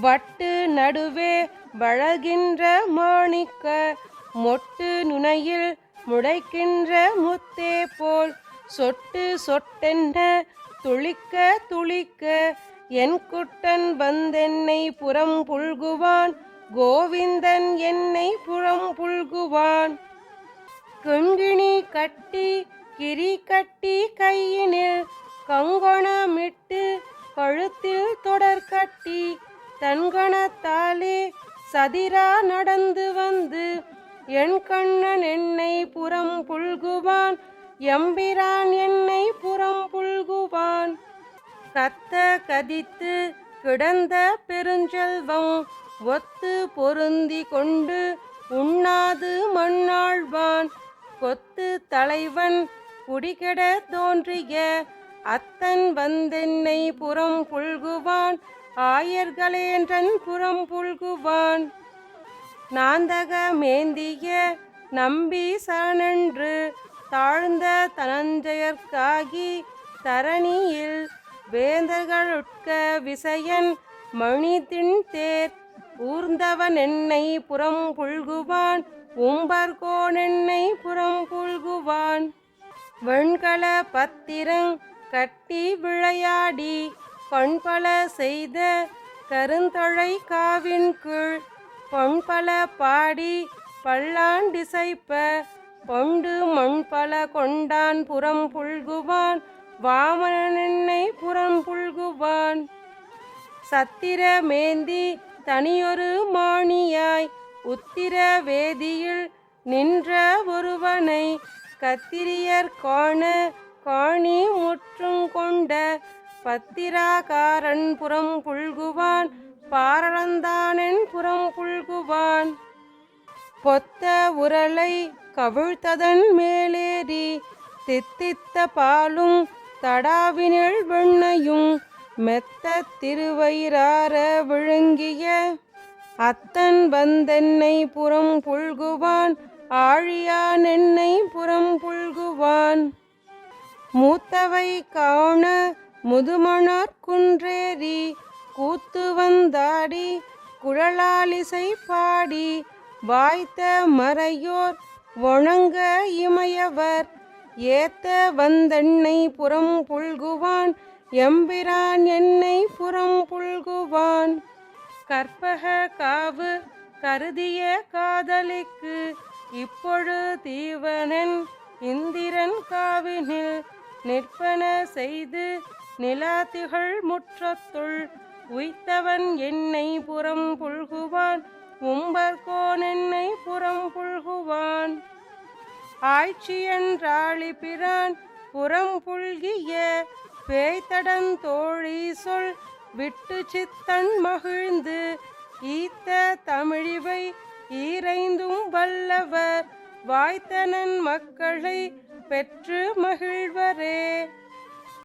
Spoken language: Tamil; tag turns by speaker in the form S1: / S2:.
S1: வட்டு நடுவே வழகின்ற மாணிக்க மொட்டு நுனையில் முடைக்கின்ற முத்தே போல் சொட்டு சொட்டென்ன துளிக்க துளிக்க என் குட்டன் வந்தென்னை புறம் புல்குவான் கோவிந்தன் என்னை புறம் புல்குவான். கிண்கிணி கட்டி கிரி கட்டி கையினில் கங்கணமிட்டு கழுத்தில் தொடர் கட்டி தன்கணத்தாலே சதிரா நடந்து வந்து என் கண்ணன் என்னை புறம் புல்குவான் எம்பிரான் என்னை புறம் புல்குவான். கத்த கதித்து கிடந்த பெருஞ்செல்வம் ஒத்து பொருந்தி கொண்டு உண்ணாது மண்ணாழ்வான். கொத்து தலைவன் குடிகெட தோன்றிய அத்தன் வந்தென்னை புறம் புல்குவான். ஆயர்களேன்றன் புறம் புல்குவான். நாந்தக மேந்திய நம்பி சரணன்று தாழ்ந்த தனஞ்சயர்க்காகி தரணியில் வேந்தர்களுட்க விசயன் மணிதின் தேர். ஊர்ந்தவன் என்னை புறம் புல்குவான் உம்பர்கோன் என்னை புறம் புல்குவான். வெண்கல பத்திரங் கட்டி விளையாடி பண்பல செய்த கருந்தொழை காவின் கீழ் பொன்பல பாடி பல்லாண்டிசைப்ப பொண்டு மண்பல கொண்டான் புறம் புல்குவான் வாமனன் புறம் புல்குவான். சத்திர மேந்தி தனியொரு மாணியாய் உத்திர வேதியில் நின்ற ஒருவனை கத்திரியர் காண காணி முற்றும் கொண்ட பத்திராகாரன் புறம் புல்குவான் பாரளந்தானன் புறம் புல்குவான். பொத்த உரலை கவிழ்த்ததன் மேலேறி தித்தித்த பாலும் தடாவினில் வெண்ணையும் மெத்த திருவயிறார விழுங்கிய அத்தன் வந்தென்னை புறம் புல்குவான் ஆழியான் என்னை புறம் புல்குவான். மூத்தவை காண முதுமணர் குன்றேறி கூத்து வந்தாடி குழலாலிசை பாடி வாய்த்த மறையோர் வணங்க இமையவர் ஏத்த வந்தென்னை புறம் புல்குவான் எம்பிரான் என்னை புறம் புல்குவான். கற்பக காவு கருதிய காதலிக்கு இப்பொழு தீவனன் இந்திரன் காவினில் நிற்பன செய்து நிலாத்திகள் முற்றத்துள் உய்த்தவன் என்னை புறம் புல்குவான். உம்பர்கோன் என்னை புறம் புல்குவான். ஆய்ச்சியன்றாளி பிரான் புறம் புல்கிய பேய்த்தடன் தோழி சொல் விட்டு சித்தன் மகிழ்ந்து ஈத்த தமிழிவை ஈரைந்தும் வல்லவர். வாய்த்தனன் மக்களை பெற்று மகிழ்வரே.